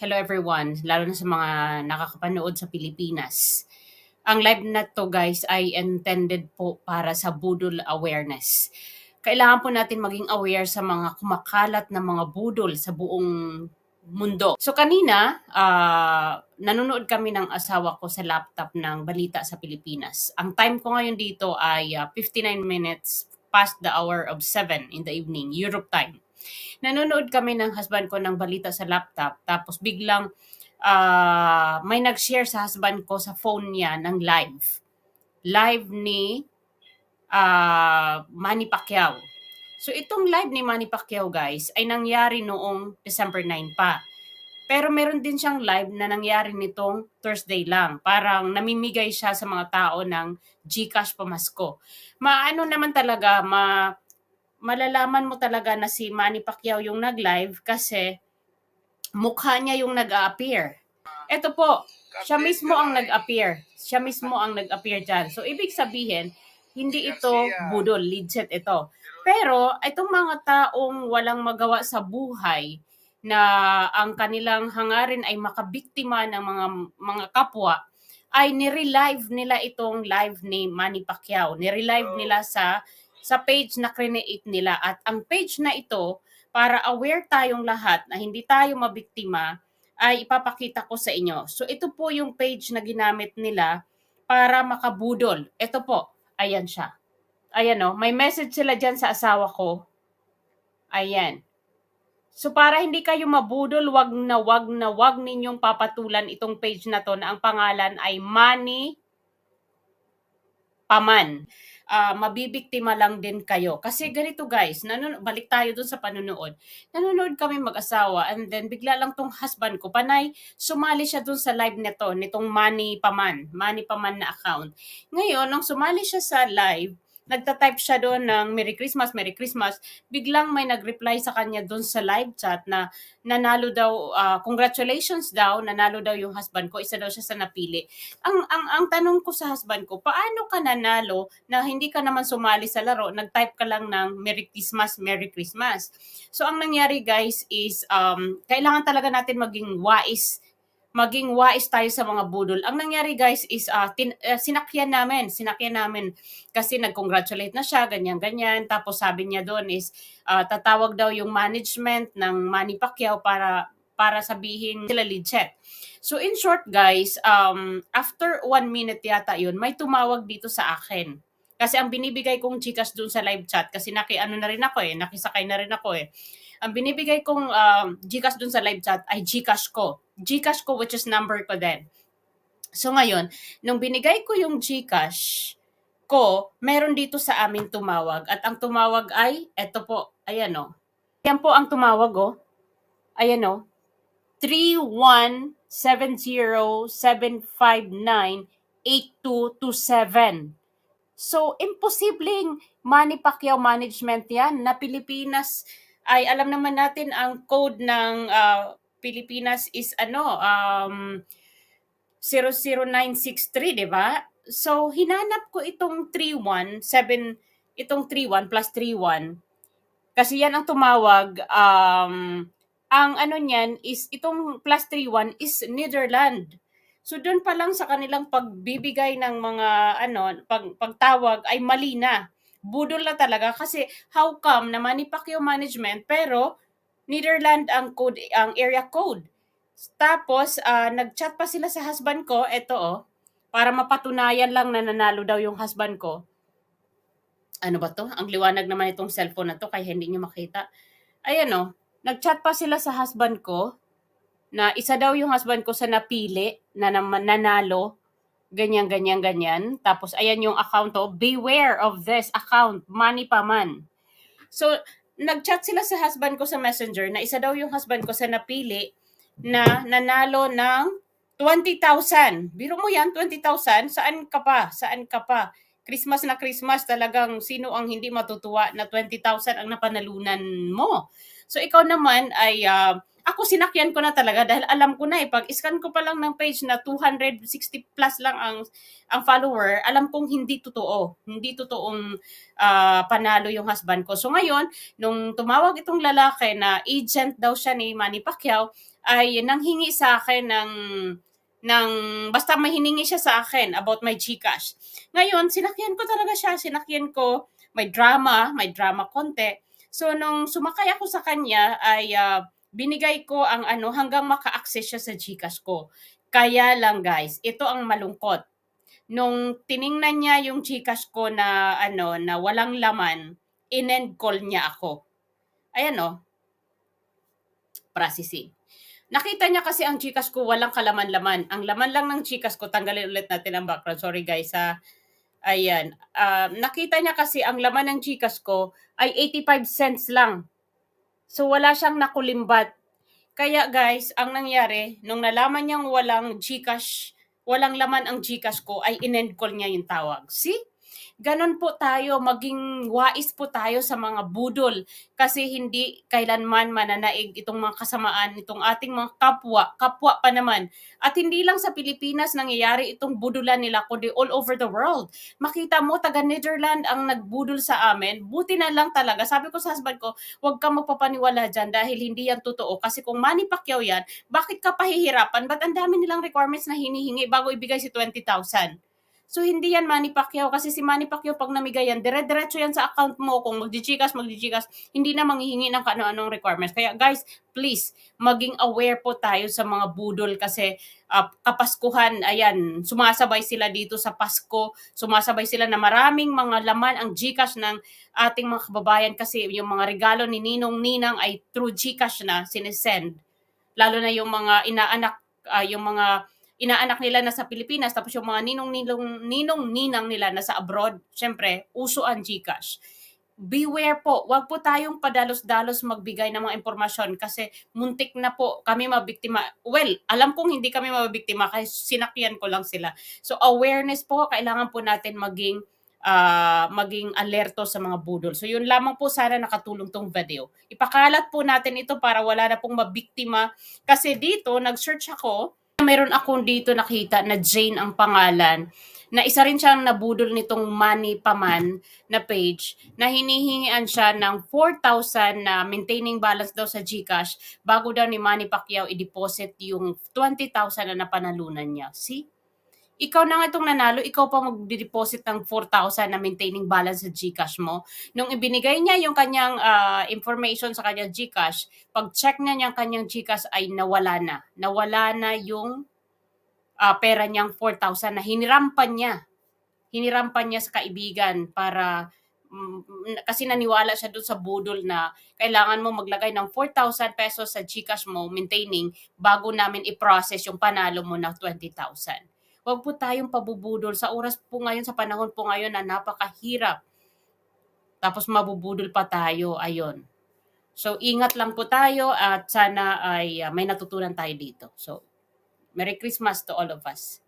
Hello everyone, lalo na sa mga nakakapanood sa Pilipinas. Ang live na to guys ay intended po para sa budol awareness. Kailangan po natin maging aware sa mga kumakalat na mga budol sa buong mundo. So kanina, ah, nanonood kami ng asawa ko sa laptop ng balita sa Pilipinas. Ang time ko ngayon dito ay ah, 59 minutes past the hour of 7 in the evening, Europe time nanonood kami ng husband ko ng balita sa laptop tapos biglang ah, may nag-share sa husband ko sa phone niya ng live. Live ni ah, Manny Pacquiao. So itong live ni Manny Pacquiao guys ay nangyari noong December 9 pa. Pero meron din siyang live na nangyari nitong Thursday lang. Parang namimigay siya sa mga tao ng Gcash pamasko. Maano naman talaga, ma malalaman mo talaga na si Manny Pacquiao yung nag-live kasi mukha niya yung nag-appear. Ito po, siya mismo ang nag-appear. Siya mismo ang nag-appear dyan. So, ibig sabihin, hindi ito budol, legit ito. Pero, itong mga taong walang magawa sa buhay na ang kanilang hangarin ay makabiktima ng mga mga kapwa, ay nirelive nila itong live ni Manny Pacquiao. Nirelive nila sa sa page na create nila. At ang page na ito, para aware tayong lahat na hindi tayo mabiktima, ay ipapakita ko sa inyo. So ito po yung page na ginamit nila para makabudol. Ito po, ayan siya. Ayan o, may message sila dyan sa asawa ko. Ayan. So para hindi kayo mabudol, wag na wag na wag ninyong papatulan itong page na to na ang pangalan ay Money Paman ah, mabibiktima lang din kayo. Kasi ganito guys, nanon balik tayo dun sa panonood. Nanonood kami mag-asawa and then bigla lang tong husband ko, panay, sumali siya dun sa live nito, nitong Money Paman, Money Paman na account. Ngayon, nung sumali siya sa live, nagta-type siya doon ng Merry Christmas, Merry Christmas, biglang may nag-reply sa kanya doon sa live chat na nanalo daw, ah, congratulations daw, nanalo daw yung husband ko, isa daw siya sa napili. Ang, ang, ang tanong ko sa husband ko, paano ka nanalo na hindi ka naman sumali sa laro, nag-type ka lang ng Merry Christmas, Merry Christmas. So ang nangyari guys is, um, kailangan talaga natin maging wise maging wise tayo sa mga budol. Ang nangyari guys is uh, tin, uh, sinakyan namin, sinakyan namin kasi nag-congratulate na siya, ganyan-ganyan. Tapos sabi niya doon is uh, tatawag daw yung management ng Manny Pacquiao para para sabihin sila legit. So in short guys, um, after one minute yata yun, may tumawag dito sa akin. Kasi ang binibigay kong chikas doon sa live chat, kasi naki ano na rin ako eh, nakisakay na rin ako eh. Ang binibigay kong um, Gcash doon sa live chat ay Gcash ko. Gcash ko which is number ko din. So ngayon, nung binigay ko yung Gcash ko, meron dito sa amin tumawag. At ang tumawag ay, eto po, ayan o. Yan po ang tumawag o. Ayan o. 31707598227. So, imposibleng Manny Pacquiao management yan na Pilipinas ay alam naman natin ang code ng uh, Pilipinas is ano um 00963, 'di ba? So hinanap ko itong 317 itong 31 plus 31 kasi yan ang tumawag um ang ano niyan is itong plus 31 is Netherland. So doon pa lang sa kanilang pagbibigay ng mga ano pag, pagtawag ay mali na budol na talaga kasi how come na Manny Pacquiao management pero Netherland ang code ang area code. Tapos uh, nag-chat pa sila sa husband ko, eto oh, para mapatunayan lang na nanalo daw yung husband ko. Ano ba to? Ang liwanag naman itong cellphone na to kaya hindi niyo makita. Ayan oh, nag-chat pa sila sa husband ko na isa daw yung husband ko sa napili na nanalo ganyan, ganyan, ganyan. Tapos, ayan yung account to. Beware of this account. Money pa man. So, nag-chat sila sa husband ko sa messenger na isa daw yung husband ko sa napili na nanalo ng 20,000. Biro mo yan, 20,000. Saan ka pa? Saan ka pa? Christmas na Christmas, talagang sino ang hindi matutuwa na 20,000 ang napanalunan mo? So ikaw naman ay uh, ako sinakyan ko na talaga dahil alam ko na eh, pag scan ko pa lang ng page na 260 plus lang ang ang follower, alam kong hindi totoo. Hindi totoong ah, panalo yung husband ko. So ngayon, nung tumawag itong lalaki na agent daw siya ni Manny Pacquiao, ay nanghingi sa akin ng ng basta may hiningi siya sa akin about my GCash. Ngayon, sinakyan ko talaga siya, sinakyan ko, may drama, may drama konti. So nung sumakay ako sa kanya ay ah, binigay ko ang ano hanggang maka-access siya sa GCash ko. Kaya lang guys, ito ang malungkot. Nung tiningnan niya yung GCash ko na ano na walang laman, in-end call niya ako. Ayan oh. Processing. Nakita niya kasi ang Gcash ko walang kalaman-laman. Ang laman lang ng Gcash ko, tanggalin ulit natin ang background. Sorry guys ha. Ayan. Um, nakita niya kasi ang laman ng Gcash ko ay 85 cents lang. So wala siyang nakulimbat. Kaya guys, ang nangyari, nung nalaman niyang walang Gcash, walang laman ang Gcash ko, ay in-end call niya yung tawag. See? Ganon po tayo, maging wais po tayo sa mga budol kasi hindi kailanman mananaig itong mga kasamaan, itong ating mga kapwa, kapwa pa naman. At hindi lang sa Pilipinas nangyayari itong budulan nila, kundi all over the world. Makita mo, taga Netherlands ang nagbudol sa amin, buti na lang talaga. Sabi ko sa husband ko, huwag kang magpapaniwala dyan dahil hindi yan totoo. Kasi kung Manny Pacquiao yan, bakit ka pahihirapan? Ba't ang dami nilang requirements na hinihingi bago ibigay si 20,000? So, hindi yan Manny Pacquiao kasi si Manny Pacquiao pag namigay yan, dire-diretso yan sa account mo. Kung magjichikas, magjichikas, hindi na manghihingi ng kano-anong requirements. Kaya guys, please, maging aware po tayo sa mga budol kasi uh, kapaskuhan, ayan, sumasabay sila dito sa Pasko, sumasabay sila na maraming mga laman ang Gcash ng ating mga kababayan kasi yung mga regalo ni Ninong Ninang ay through Gcash na sinesend. Lalo na yung mga inaanak, uh, yung mga inaanak nila na sa Pilipinas tapos yung mga ninong-ninong ninong-ninang nila na sa abroad, syempre, uso ang GCash. Beware po, wag po tayong padalos-dalos magbigay ng mga impormasyon kasi muntik na po kami mabiktima. Well, alam kong hindi kami mabiktima kasi sinakyan ko lang sila. So awareness po, kailangan po natin maging uh, maging alerto sa mga budol. So yun lamang po sana nakatulong tong video. Ipakalat po natin ito para wala na pong mabiktima kasi dito nag-search ako meron akong dito nakita na Jane ang pangalan na isa rin siyang nabudol nitong money paman na page na hinihingian siya ng 4,000 na maintaining balance daw sa GCash bago daw ni Manny Pacquiao i-deposit yung 20,000 na napanalunan niya. See? Ikaw na nga itong nanalo, ikaw pa mag-deposit ng 4,000 na maintaining balance sa GCash mo. Nung ibinigay niya yung kanyang uh, information sa kanyang GCash, pag-check na niya ang kanyang GCash ay nawala na. Nawala na yung uh, pera niyang 4,000 na hinirampan niya. Hinirampan niya sa kaibigan para um, kasi naniwala siya doon sa budol na kailangan mo maglagay ng 4,000 pesos sa GCash mo maintaining bago namin i-process yung panalo mo na 20,000. Huwag po tayong pabubudol sa oras po ngayon, sa panahon po ngayon na napakahirap. Tapos mabubudol pa tayo, ayon. So ingat lang po tayo at sana ay uh, may natutunan tayo dito. So Merry Christmas to all of us.